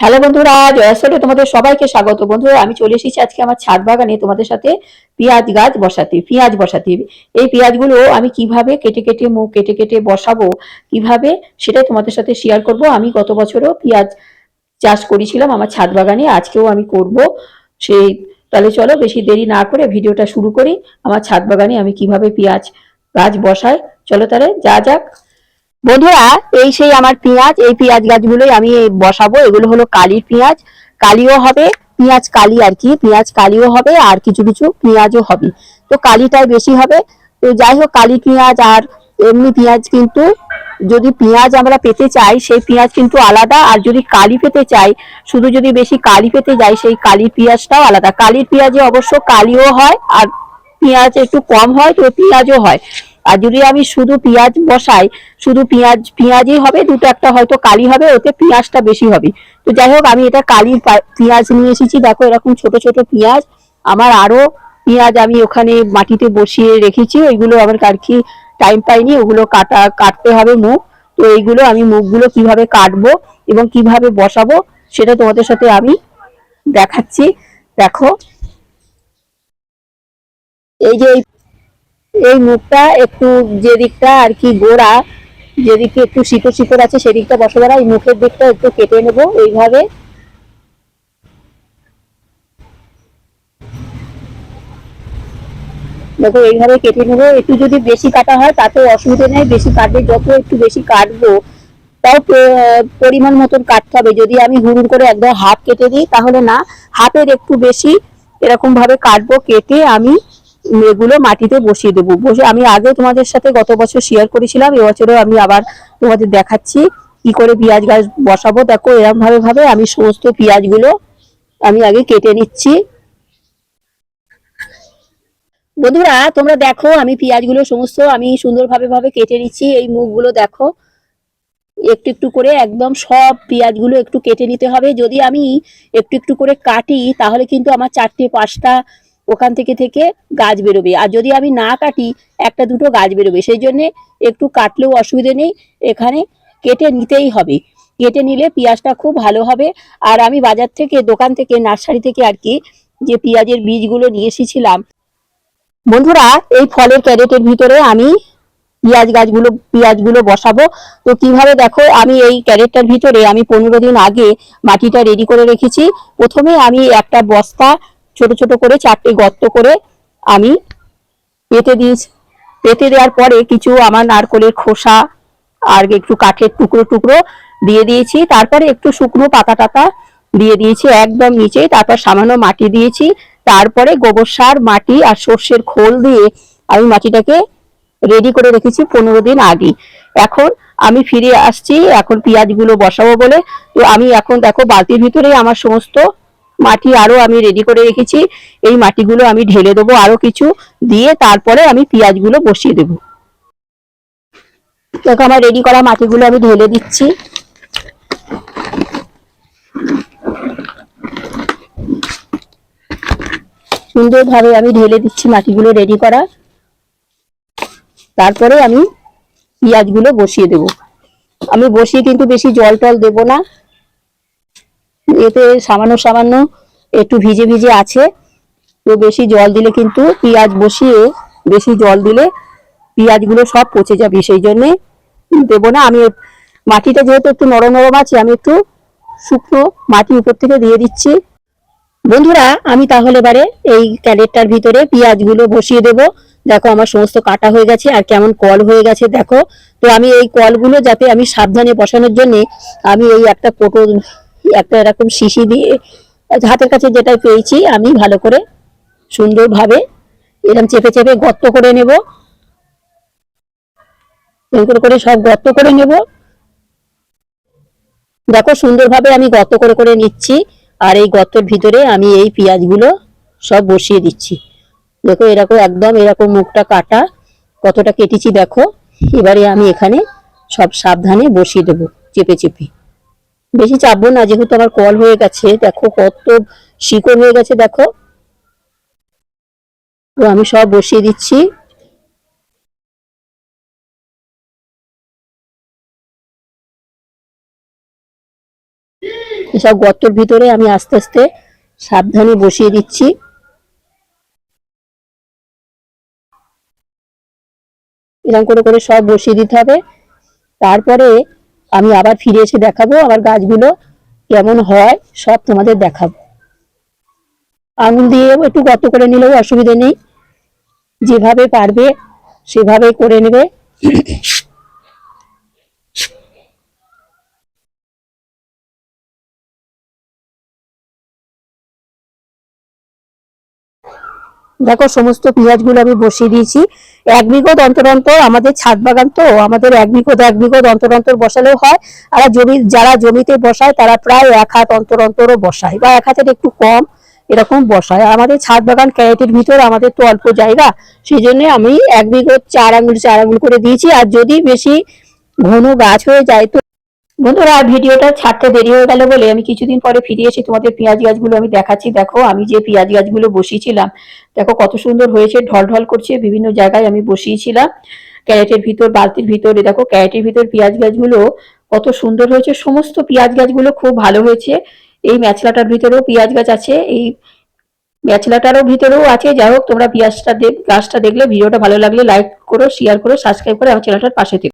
Hello বন্ধুরা জয়াসরে তোমাদের সবাইকে স্বাগত। বন্ধুরা, আমি চলে এসেছি আজকে আমার ছাদ বাগানে তোমাদের সাথে পেঁয়াজ গাছ বসাতে, পেঁয়াজ বসাতে। এই পেঁয়াজগুলো আমি কীভাবে কেটে কেটে মুখ কেটে কেটে বসাবো, কীভাবে সেটাই তোমাদের সাথে শেয়ার করব। আমি গত বছরও পেঁয়াজ চাষ করেছিলাম আমার ছাদ বাগানে, আজকেও আমি করব। সেই, তাহলে চলো বেশি দেরি না করে ভিডিওটা শুরু করি। আমার ছাদ বাগানে আমি কীভাবে পেঁয়াজ গাছ বসাই, চলো তাহলে যা যাক। বন্ধুরা, এই সেই আমার পেঁয়াজ, এই পেঁয়াজ গাছগুলোই আমি বসাবো। এগুলো হলো কালির পেঁয়াজ। কালিও হবে, পেঁয়াজ কালি আর কি, পেঁয়াজ কালিও হবে আর কিছু কিছু পেঁয়াজও হবে। তো কালিটাই বেশি হবে। তো যাই হোক, কালি পেঁয়াজ আর এমনি পেঁয়াজ কিন্তু যদি পেঁয়াজ আমরা পেতে চাই, সেই পেঁয়াজ কিন্তু আলাদা। আর যদি কালি পেতে চাই, শুধু যদি বেশি কালি পেতে যাই, সেই কালি পেঁয়াজটাও আলাদা। কালির পেঁয়াজে অবশ্য কালিও হয় আর পেঁয়াজ একটু কম হয়, তো পেঁয়াজও হয়। আর যদি আমি শুধু পেঁয়াজ বসাই, শুধু পেঁয়াজ, পেঁয়াজই হবে, দুটো একটা হয়তো কালি হবে, ওতে পেঁয়াজটা বেশি হবে। তো যাই হোক, আমি এটা কালি পেঁয়াজ নিয়ে এসেছি। দেখো এরকম ছোট ছোট পেঁয়াজ, আমার আরও পেঁয়াজ আমি ওখানে মাটিতে বসিয়ে রেখেছি। ওইগুলো আমার আর কি টাইম পাইনি, ওগুলো কাটা, কাটতে হবে মুখ। তো এইগুলো আমি মুখগুলো কীভাবে কাটবো এবং কীভাবে বসাবো, সেটা তোমাদের সাথে আমি দেখাচ্ছি। দেখো। এই যে এই মুখটা একটু যে দিকটা আর কি গোড়া যেদিকে একটু শিকড় শিকড় আছে সেদিকটা বসাবো না, এই মুখের দিকটা একটু কেটে নেব এইভাবে। দেখো, এইভাবে কেটে নেব। একটু যদি বেশি কাটা হয় তাতে অসুবিধা নেই। বেশি কাটলে যত একটু বেশি কাটবো, তাও পরিমাণ মতন কাটতে হবে। যদি আমি হুড়ুর করে একদম হাফ কেটে দিই, তাহলে না, হাফের একটু বেশি এরকম ভাবে কাটবো, কেটে আমি এগুলো মাটিতে বসিয়ে দেবো। বসে আমি আগে তোমাদের সাথে গত বছর শেয়ার করেছিলাম, এবছরও আমি আবার তোমাদের দেখাচ্ছি কি করে পেঁয়াজ গাছ বসাবো। দেখো এরকম ভাবে ভাবে আমি সমস্ত পেঁয়াজগুলো আমি আগে কেটে নিচ্ছি। বন্ধুরা, তোমরা দেখো, আমি পেঁয়াজগুলো সমস্ত আমি সুন্দরভাবে ভাবে কেটে নিচ্ছি। এই মুখগুলো দেখো, একটু একটু করে একদম সব পেঁয়াজগুলো একটু কেটে নিতে হবে। যদি আমি একটু একটু করে কাটি, তাহলে কিন্তু আমার চারটে পাঁচটা ওখান থেকে থেকে গাছ বেরোবে। আর যদি আমি না কাটি, একটা দুটো গাছ বেরোবে। সেই জন্যে একটু কাটলেও অসুবিধে নেই, এখানে কেটে নিতেই হবে। কেটে নিলে পেঁয়াজটা খুব ভালো হবে। আর আমি বাজার থেকে, দোকান থেকে, নার্সারি থেকে আর কি, যে পেঁয়াজের বীজগুলো নিয়ে এসেছিলাম। বন্ধুরা, এই ফলের ক্যারেটের ভিতরে আমি পেঁয়াজ গাছগুলো, পেঁয়াজগুলো বসাবো। তো কীভাবে দেখো, আমি এই ক্যারেটটার ভিতরে আমি পনেরো দিন আগে মাটিটা রেডি করে রেখেছি। প্রথমে আমি একটা বস্তা ছোট ছোট করে চারটে গর্ত করে আমি পেতে দিয়েছি। পেতে দেওয়ার পরে কিছু আমার নারকলের খোসা আর একটু কাঠের টুকরো টুকরো দিয়ে দিয়েছি। তারপরে একটু শুকনো পাতা টাতা দিয়ে দিয়েছি একদম নিচে। তারপর সামান্য মাটি দিয়েছি। তারপরে গোবর সার, মাটি আর সর্ষের খোল দিয়ে আমি মাটিটাকে রেডি করে রেখেছি পনেরো দিন আগে। এখন আমি ফিরে আসছি, এখন পেঁয়াজগুলো বসাবো বলে। তো আমি এখন দেখো বালতির ভিতরে আমার সমস্ত মাটি আরও আমি রেডি করে রেখেছি। এই মাটিগুলো আমি ঢেলে দেবো আরও কিছু, দিয়ে তারপরে আমি পেঁয়াজগুলো বসিয়ে দেবো। দেখো আমার রেডি করা মাটিগুলো আমি ঢেলে দিচ্ছি। সুন্দরভাবে আমি ঢেলে দিচ্ছি মাটিগুলো রেডি করা। তারপরে আমি পেঁয়াজগুলো বসিয়ে দেব। আমি বসিয়ে কিন্তু বেশি জল টল দেবো না। এতে সামান্য সামান্য একটু ভিজে ভিজে আছে। তো বেশি জল দিলে কিন্তু পেঁয়াজ বসিয়ে বেশি জল দিলে পেঁয়াজগুলো সব পচে যাবে, সেই জন্যে দেবো না। আমি মাটিটা যেহেতু একটু নরম নরম আছে, আমি একটু শুকনো মাটি উপর থেকে দিয়ে দিচ্ছি। বন্ধুরা, আমি তাহলে এবারে এই ক্যারেটটার ভিতরে পেঁয়াজগুলো বসিয়ে দেব। দেখো আমার সমস্ত কাটা হয়ে গেছে আর কেমন কল হয়ে গেছে, দেখো। তো আমি এই কলগুলো যাতে আমি সাবধানে বসানোর জন্য আমি এই একটা কোটো একটা এরকম শিশি দিয়ে হাতের কাছে যেটা পেয়েছি, আমি ভালো করে সুন্দরভাবে এরকম চেপে চেপে গর্ত করে নেব। করে সব গর্ত করে নেব। দেখো সুন্দরভাবে আমি গর্ত করে করে নিচ্ছি আর এই গর্তের ভিতরে আমি এই পেঁয়াজগুলো সব বসিয়ে দিচ্ছি। দেখো এরকম একদম এরকম মুখটা কাটা, কতটা কেটেছি দেখো। এবারে আমি এখানে সব সাবধানে বসিয়ে দেবো, চেপে চেপে। বেশি চাপবো না, যেহেতু আমার কল হয়ে গেছে। দেখো কত শিকড় হয়ে গেছে, দেখো। তো আমি সব বসিয়ে দিচ্ছি। এসব গর্তর ভিতরে আমি আস্তে আস্তে সাবধানে বসিয়ে দিচ্ছি। এরকম করে করে সব বসিয়ে দিতে হবে। তারপরে আমি আবার ফিরে এসে দেখাবো আমার গাছগুলো কেমন হয়, সব তোমাদের দেখাবো। আঙুল দিয়ে একটু গত করে নিলেও অসুবিধা নেই। যেভাবে পারবে সেভাবে করে নেবে। দেখো, সমস্ত পেঁয়াজগুলো আমি বসিয়ে দিয়েছি। এক বিঘত অন্তর অন্তর আমাদের ছাদ বাগান তো, আমাদের এক বিঘত এক বিঘত অন্তর অন্তর বসালেও হয়। আর জমি, যারা জমিতে বসায়, তারা প্রায় এক হাত অন্তর অন্তরও বসায় বা এক হাতের একটু কম এরকম বসায়। আমাদের ছাদ বাগান ক্যারেটের ভিতর আমাদের তো অল্প জায়গা সেই জন্য আমি এক বিঘত চার আঙুল চার আঙুল করে দিয়েছি। আর যদি বেশি ঘন গাছ হয়ে যায় তো বন্ধুরা ভিডিওটা ছাড়তে দেরি হয়ে গেল বলে আমি কিছুদিন পরে ফিরে এসে তোমাদের পেঁয়াজ গাছগুলো আমি দেখাচ্ছি। দেখো, আমি যে পেঁয়াজ গাছগুলো বসিয়েছিলাম, দেখো কত সুন্দর হয়েছে ঢল ঢল করছে, বিভিন্ন জায়গায় আমি বসিয়েছিলাম। ক্যারেটের ভিতর, বালতির ভিতরে দেখো, ক্যারেটের ভিতর পেঁয়াজ গাছগুলো কত সুন্দর হয়েছে, সমস্ত পেঁয়াজ গাছগুলো খুব ভালো হয়েছে। এই ম্যাচলাটার ভিতরেও পেঁয়াজ গাছ আছে, এই ম্যাচলাটারও ভিতরেও আছে। যাই হোক, তোমরা পেঁয়াজটা দেখ, গাছটা দেখলে ভিডিওটা ভালো লাগলে লাইক করো শেয়ার করো সাবস্ক্রাইব করে আমার চ্যানেলটার পাশে